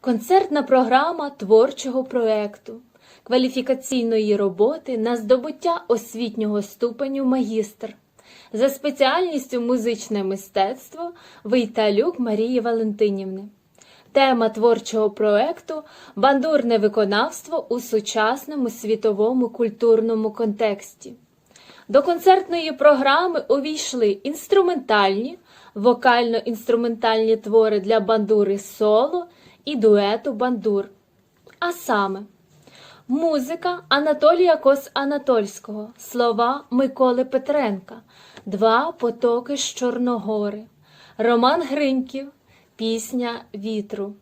Концертна програма творчого проекту, кваліфікаційної роботи на здобуття освітнього ступеню магістр за спеціальністю музичне мистецтво Вейталюк Марії Валентинівни. Тема творчого проекту бандурне виконавство у сучасному світовому культурному контексті. До концертної програми увійшли інструментальні, вокально-інструментальні твори для бандури соло і дуету бандур. А саме музика Анатолія Кос Анатольського, слова Миколи Петренка, Два потоки з Чорногори, Роман Гриньків, Пісня вітру,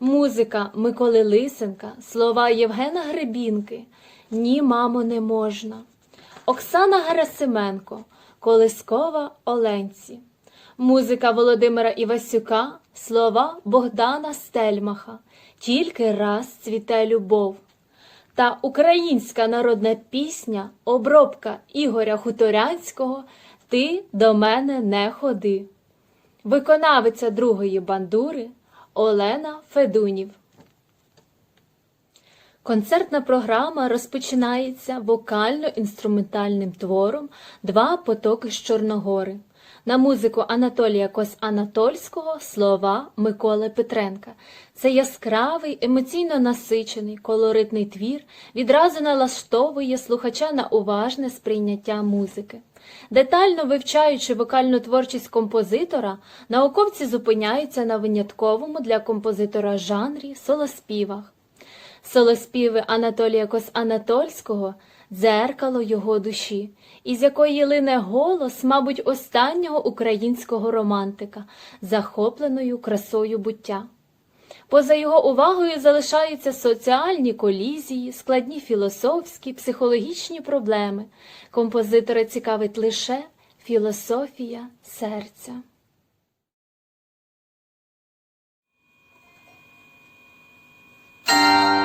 музика Миколи Лисенка, слова Євгена Гребінки, Ні, мамо, не можна. Оксана Герасименко, Колискова Оленці, музика Володимира Івасюка, слова Богдана Стельмаха, Тільки раз цвіте любов. Та українська народна пісня, обробка Ігоря Хуторянського Ти до мене не ходи. Виконавиця другої бандури Олена Федунів. Концертна програма розпочинається вокально-інструментальним твором Два потоки з Чорногори на музику Анатолія Кос-Анатольського, слова Миколи Петренка. Це яскравий, емоційно насичений, колоритний твір відразу налаштовує слухача на уважне сприйняття музики. Детально вивчаючи вокальну творчість композитора, науковці зупиняються на винятковому для композитора жанрі солоспівах. Солоспіви Анатолія Кос-Анатольського дзеркало його душі, із якої лине голос, мабуть, останнього українського романтика, захопленою красою буття. Поза його увагою залишаються соціальні колізії, складні філософські, психологічні проблеми. Композитора цікавить лише філософія серця. Два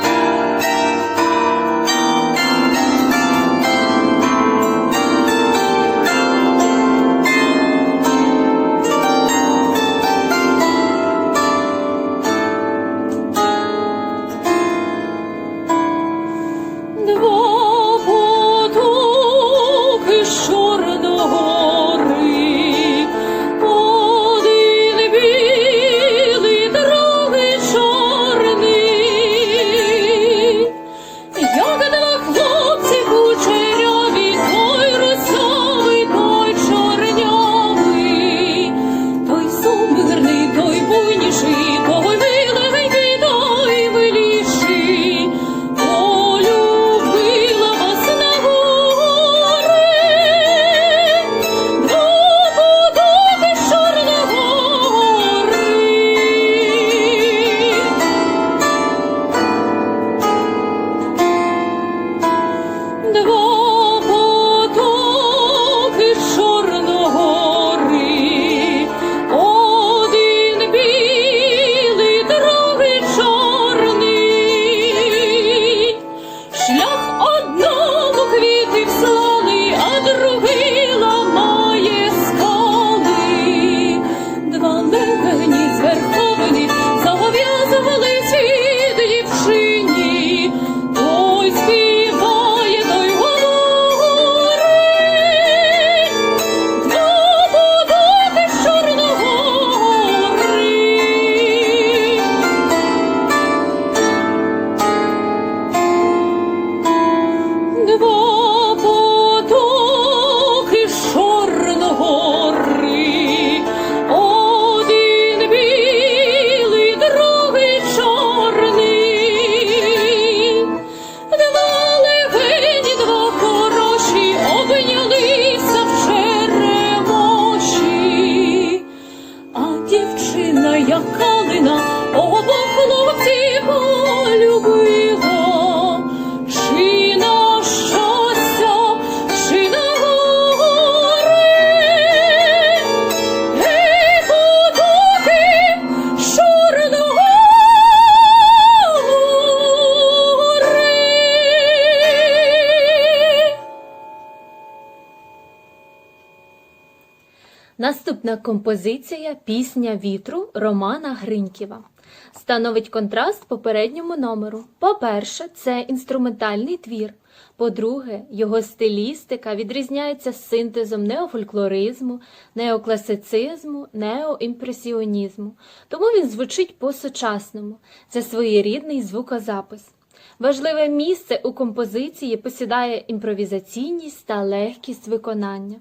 композиція Пісня вітру Романа Гриньківа. становить контраст попередньому номеру. По-перше, це інструментальний твір. По-друге, його стилістика відрізняється синтезом неофольклоризму, неокласицизму, неоімпресіонізму. Тому він звучить по-сучасному. Це своєрідний звукозапис. Важливе місце у композиції посідає імпровізаційність та легкість виконання.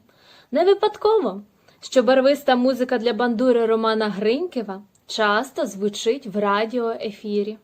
Не випадково, що барвиста музика для бандури Романа Гринькева часто звучить в радіоефірі.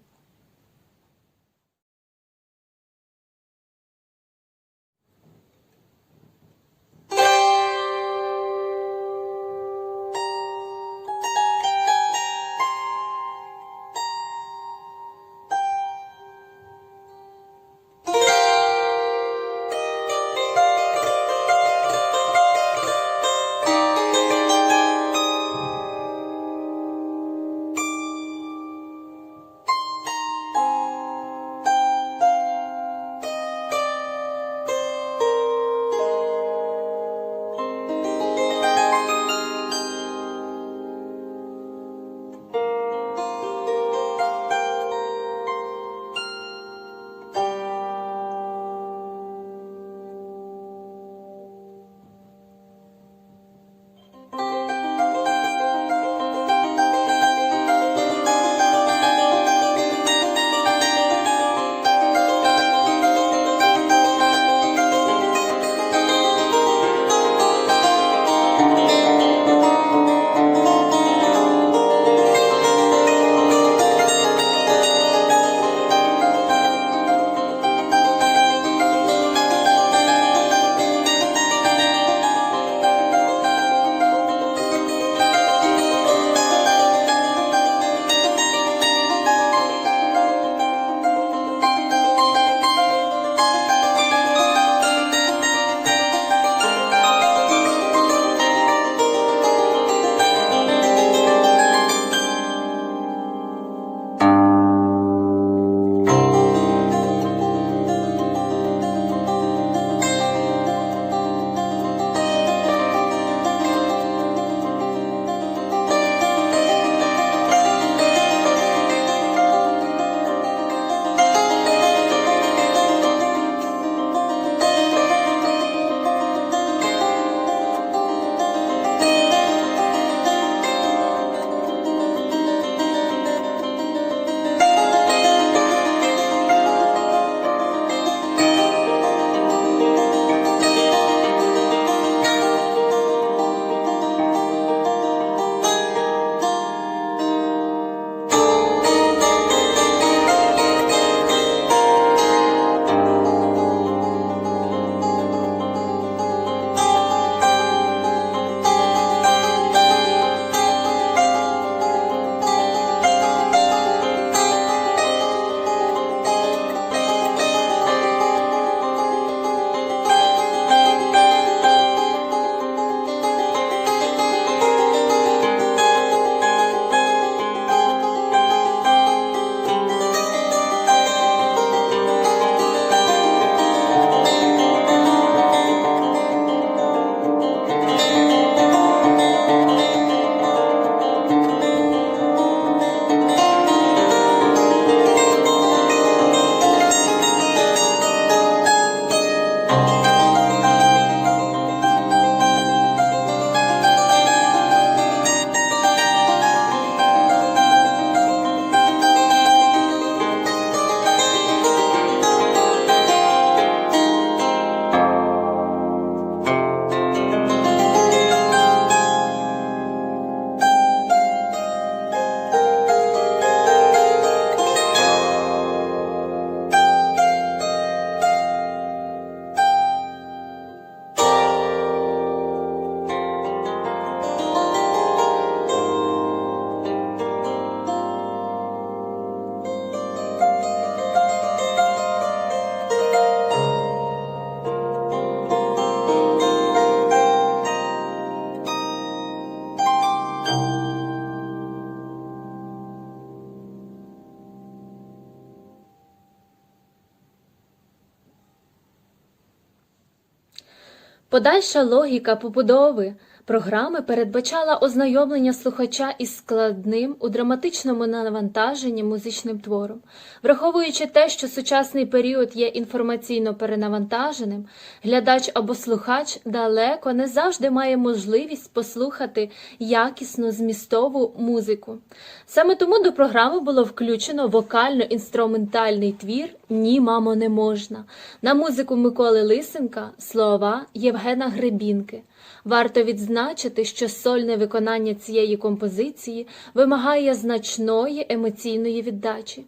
Подальша логіка побудови Програми передбачала ознайомлення слухача із складним у драматичному навантаженні музичним твором. Враховуючи те, що сучасний період є інформаційно перенавантаженим, глядач або слухач далеко не завжди має можливість послухати якісну змістову музику. Саме тому до програми було включено вокально-інструментальний твір Ні, мамо, не можна на музику Миколи Лисенка, слова Євгена Гребінки. Варто відзначити, що сольне виконання цієї композиції вимагає значної емоційної віддачі.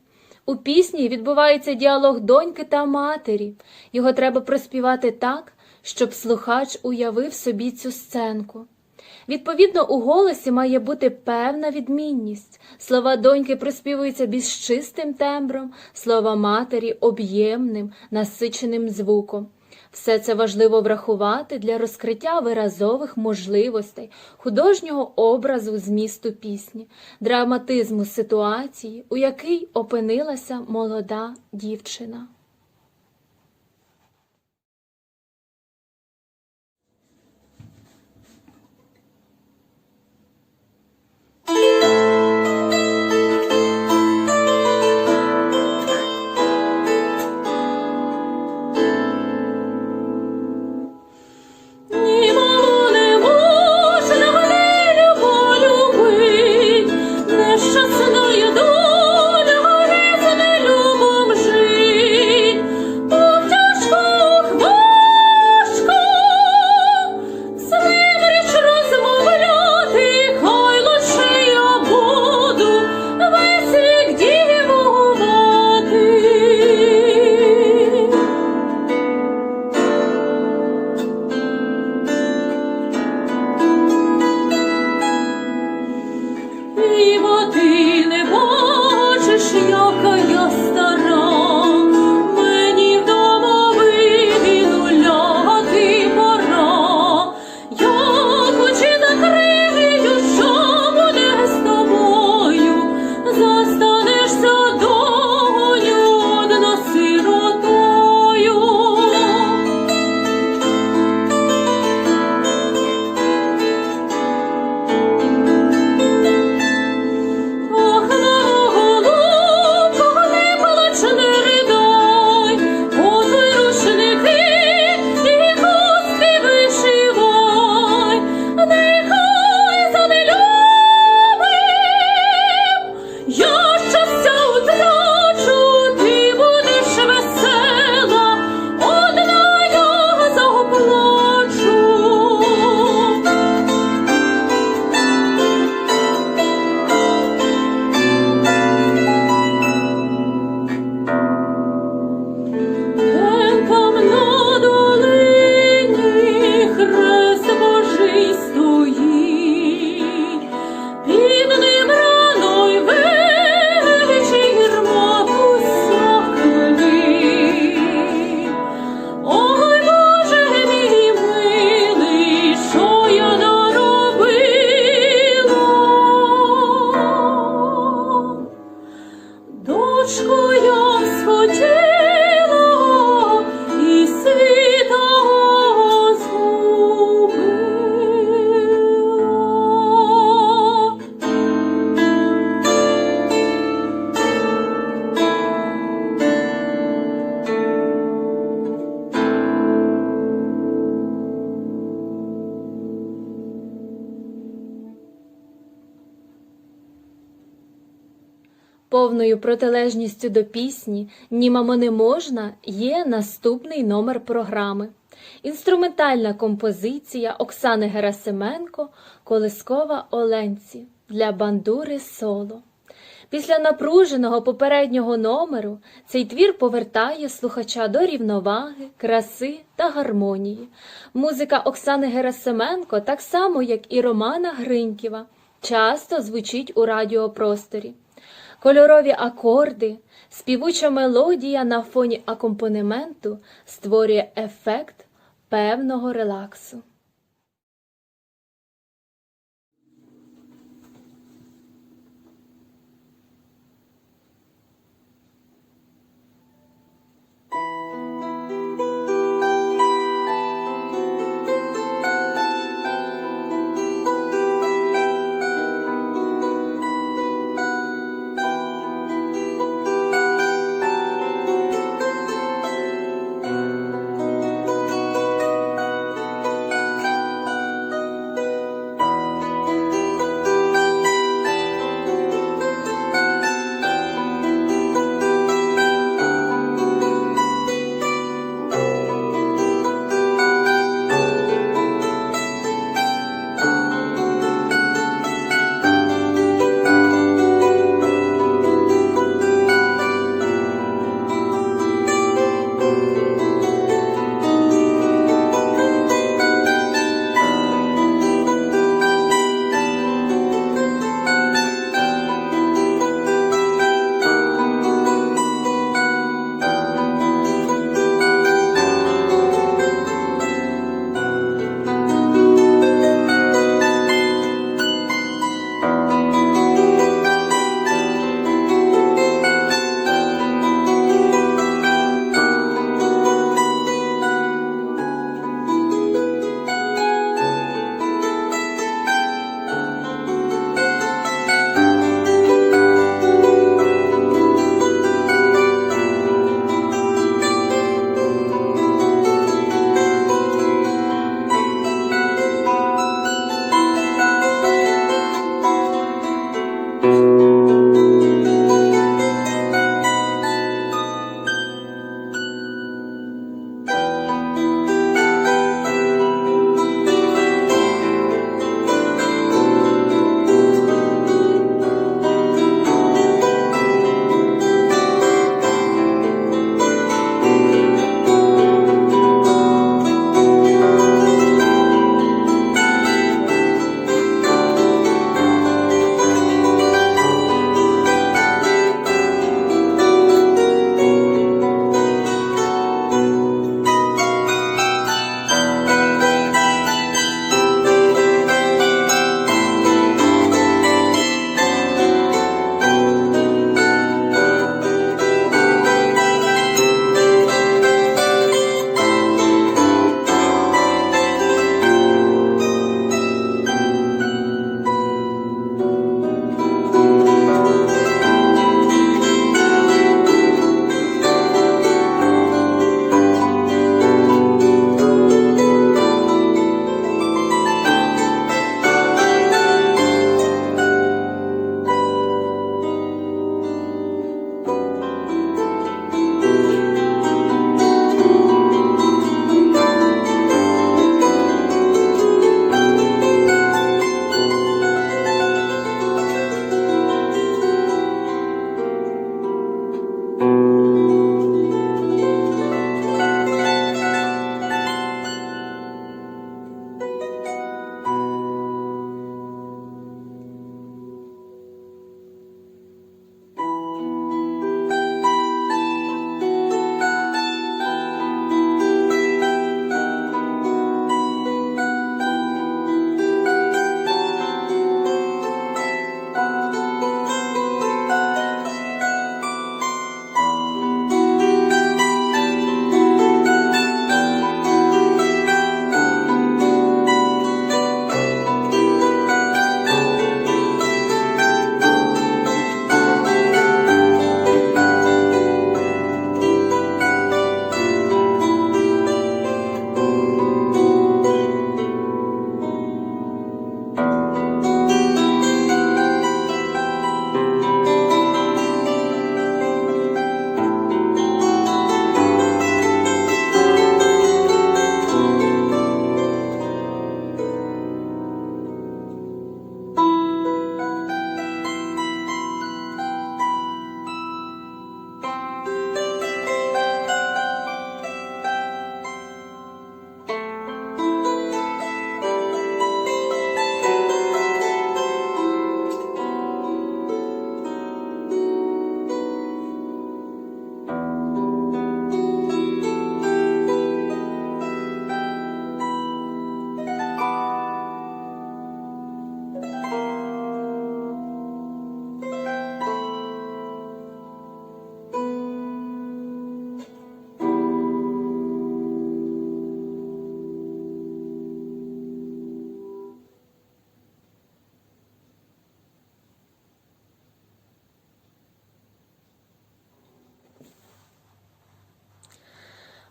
У пісні відбувається діалог доньки та матері. Його треба проспівати так, щоб слухач уявив собі цю сценку. Відповідно, у голосі має бути певна відмінність. Слова доньки проспівуються більш чистим тембром, слова матері об'ємним, насиченим звуком. Все це важливо врахувати для розкриття виразових можливостей, художнього образу змісту пісні, драматизму ситуації, у якій опинилася молода дівчина. Повною протилежністю до пісні «Ні, не можна» є наступний номер програми. Інструментальна композиція Оксани Герасименко «Колискова Оленці» для бандури соло. Після напруженого попереднього номеру цей твір повертає слухача до рівноваги, краси та гармонії. Музика Оксани Герасименко, так само як і Романа Гриньківа, часто звучить у радіопросторі. Кольорові акорди, співуча мелодія на фоні акомпанементу створює ефект певного релаксу.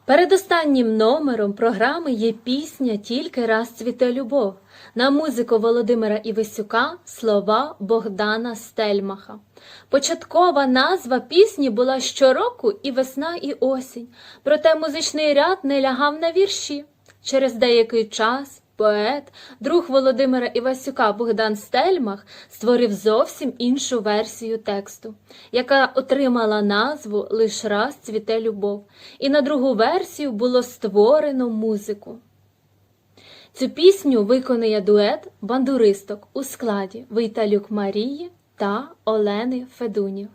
Передостаннім номером програми є пісня Тільки раз цвіте любов на музику Володимира Івесюка слова Богдана Стельмаха. Початкова назва пісні була щороку і весна, і осінь, проте музичний ряд не лягав на вірші. Через деякий час поет, друг Володимира Івасюка Богдан Стельмах створив зовсім іншу версію тексту, яка отримала назву Лиш раз цвіте любов, і на другу версію було створено музику. Цю пісню виконує дует бандуристок у складі Виталюк Марії та Олени Федунів.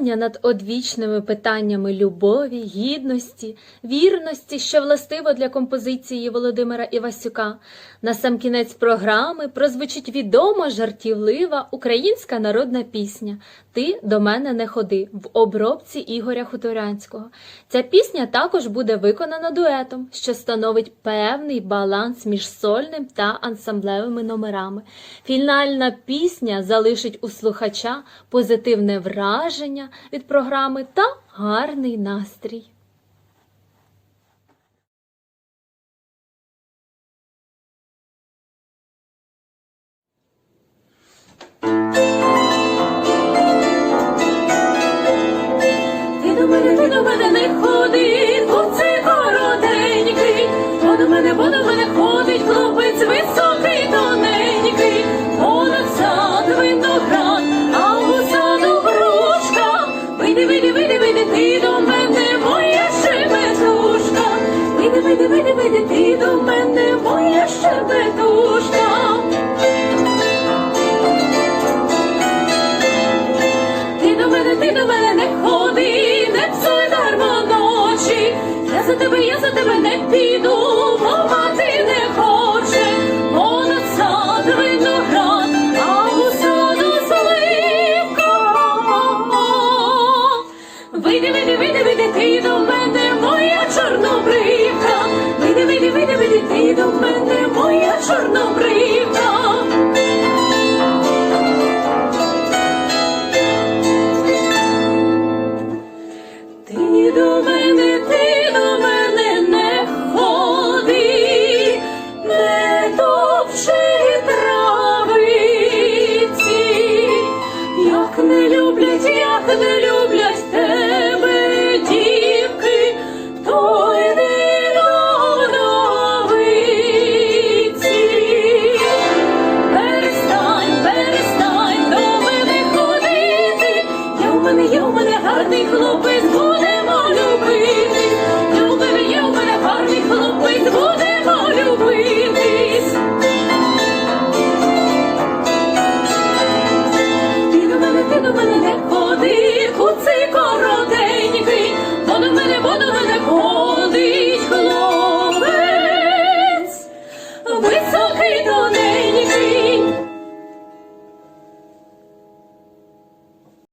Міркування над одвічними питаннями любові, гідності, вірності, що властиво для композиції Володимира Івасюка, на сам кінець програми прозвучить відома жартівлива українська народна пісня Ти до мене не ходи в обробці Ігоря Хуторянського. Ця пісня також буде виконана дуетом, що становить певний баланс між сольним та ансамблевими номерами. Фінальна пісня залишить у слухача позитивне враження від програми та гарний настрій. Ти мене, ти до мене не ходить бо це коротенький, бо мене, бо мене. За тебе, я за тебе не піду, 飞